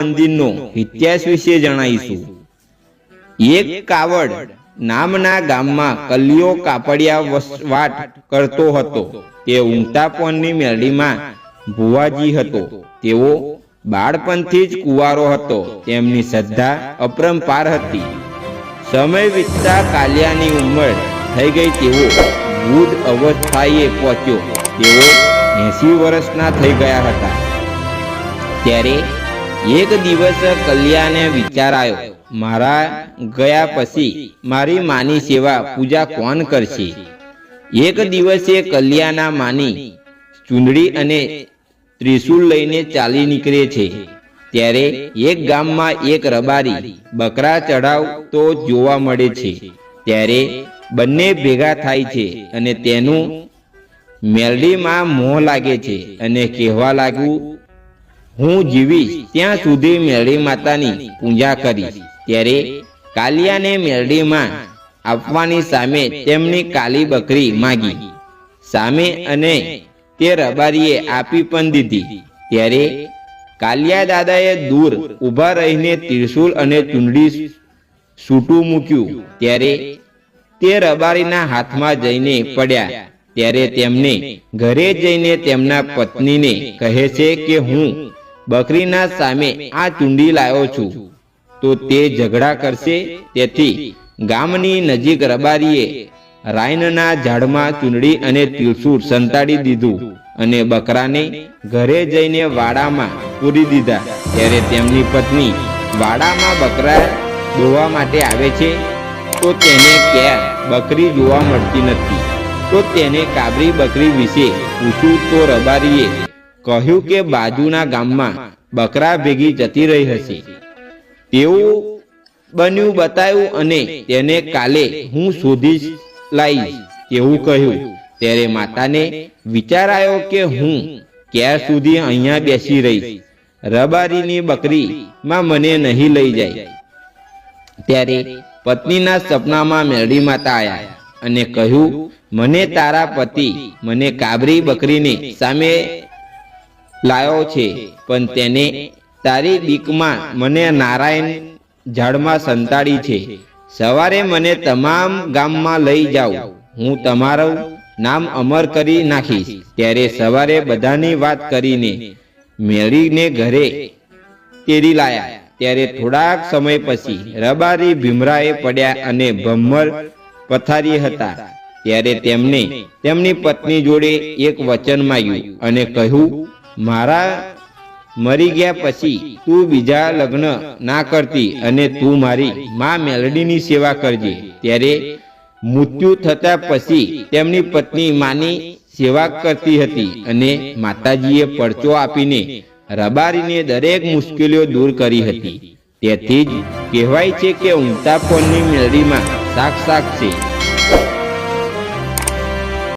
મંદિરનો ઇતિહાસ વિશે જણાવીશું. એક કાવડ નામના ગામમાં કલિયો કાપડિયા વસવાટ કરતો હતો. તે ઊંઘતા પોનની મેરડીમાં ભુવાજી હતો. તેઓ બાળપણથી જ કુવારો હતો. તેમની શ્રદ્ધા અપરંપાર હતી. સમય વીતતા કાલિયાની ઉંમર થઈ ગઈ તેઓ વૃદ્ધ અવસ્થાએ પહોંચ્યો. તેઓ એસી વર્ષના થઈ ગયા હતા. ત્યારે એક દિવસ કલ્યાણે વિચાર આવ્યો, મારા ગયા પછી મારી માની સેવા પૂજા કોણ કરશે? એક દિવસે કલ્યાના માની ચૂંદડી અને ત્રિશૂળ લઈને ચાલી નીકળે છે. ત્યારે એક ગામમાં એક રબારી બકરા ચઢાવતો જોવા મળે છે. ત્યારે બંને ભેગા થાય છે અને તેનું મેલડીમાં મોં લાગે છે અને કહેવા લાગ્યું હું જીવીશ, ત્યાં સુધી મેરડી માતાની પૂજા કરીશ. ત્યારે કાલિયાને મેરડીમાં આપવાની સામે તેમની કાલી બકરી માગી. સામે અને તે રબારીએ આપી પણ દીધી. ત્યારે કાલિયા દાદાએ દૂર ઊભા રહીને ત્રિશુલ અને ચૂંદડી સૂટું મૂક્યું. ત્યારે તે રબારીના હાથમાં જઈને પડ્યા. ત્યારે તેમને ઘરે જઈને તેમના પત્નીને કહે છે કે હું બકરીના સામે આ ચૂંડી લાવ્યો છું. તો તે ઝઘડા કરશે તેથી ગામની નજીક રબારીએ રાયનના ઝાડમાં ચૂંદડી અને તિલસુર સંતાડી દીધું અને બકરાને ઘરે જઈને વાડામાં પૂરી દીધા. ત્યારે તેમની પત્ની વાડામાં બકરા દોવા માટે આવે છે. તો તેને ક્યાં બકરી જોવા મળતી નથી. તો તેને કાબરી બકરી વિશે પૂછ્યું તો રબારીએ કહ્યું કે બાજુના ગામમાં બકરા ભેગી જતી રહી હતી તેવું બન્યું બતાવ્યું અને તેને કાલે હું શોધી લાવીશ એવું કહ્યું. ત્યારે માતાને વિચાર આવ્યો કે હું ક્યાં સુધી અહીંયા બેસી રહીશ. રબારીની બકરીમાં મને નહીં લઈ જાય. ત્યારે પત્નીના સપનામાં મેરડી માતા આવ્યા અને કહ્યું, મને તારા પતિ, મને કાબરી બકરીને સામે લાયો છે. પણ તેને તારી બીકમાં મને નારાયણ ઝાડમાં સંતાડી છે. સવારે મને તમામ ગામમાં લઈ જાઓ. હું તમારું નામ અમર કરી નાખીશ. ત્યારે સવારે બધાની વાત કરીને મેળીને ઘરે તેરી લાયા. ત્યારે થોડાક સમય પછી રબારી ભીમરાએ પડ્યા અને ભમ્મર પથારી હતા. ત્યારે તેમને તેમની પત્ની જોડે એક વચન માંગ્યું અને કહ્યું મારા મરી ગયા પછી તું બીજા લગ્ન ના કરતી અને તું મારી માં મેલડીની સેવા કરજે. ત્યારે મૃત્યુ થતા પછી તેમની પત્ની માની સેવા કરતી હતી અને માતાજીએ પરચો આપીને રબારીને દરેક મુશ્કેલીઓ દૂર કરી હતી. તેથી જ કહેવાય છે કે ઊંઘતા ફોનની મેળડીમાં શાક શાક છે.